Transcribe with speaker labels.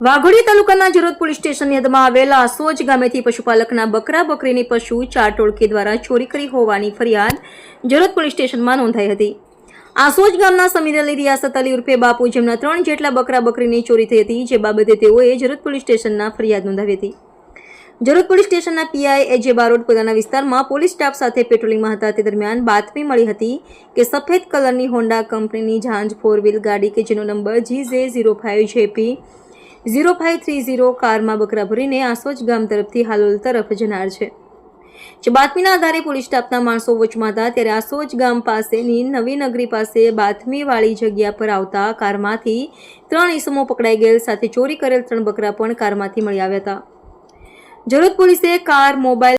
Speaker 1: વાઘોડી તાલુકાના જરોદ પોલીસ સ્ટેશનની હદમાં આવેલા આસોજ ગામેથી પશુપાલકના બકરા બકરીની પશુ ચાર ટોળકી દ્વારા ચોરી કરી હોવાની ફરિયાદ જરોદ પોલીસ સ્ટેશનમાં નોંધાઈ હતી. આસોજ ગામના સમીર અલી રિયાસત અલી ઉર્ફે બાપુ જેમના ત્રણ જેટલા બકરા બકરીની ચોરી થઈ હતી, જે બાબતે તેઓએ જરોદ પોલીસ સ્ટેશનના ફરિયાદ નોંધાવી હતી. જરોદ પોલીસ સ્ટેશનના પીઆઈ એજે બારોટ પોતાના વિસ્તારમાં પોલીસ સ્ટાફ સાથે પેટ્રોલિંગમાં હતા, તે દરમિયાન બાતમી મળી હતી કે સફેદ કલરની હોન્ડા કંપનીની જાંજ ફોર વ્હીલ ગાડી કે જેનો number G J zero five JP zero five three zero કારમાં બકરા ભરીને આસોજ ગામ તરફથી હાલોલ તરફ જનાર છે. જે બાતમીના આધારે પોલીસ સ્ટાફના માણસો વચમાં હતા ત્યારે આસોજ ગામ પાસેની નવી નગરી પાસે બાતમીવાળી જગ્યા પર આવતા કારમાંથી ત્રણ ઈસમો પકડાઈ ગયેલ, સાથે ચોરી કરેલ ત્રણ બકરા પણ કારમાંથી મળી આવ્યા હતા. જરોદ પોલીસે કાર, મોબાઈલ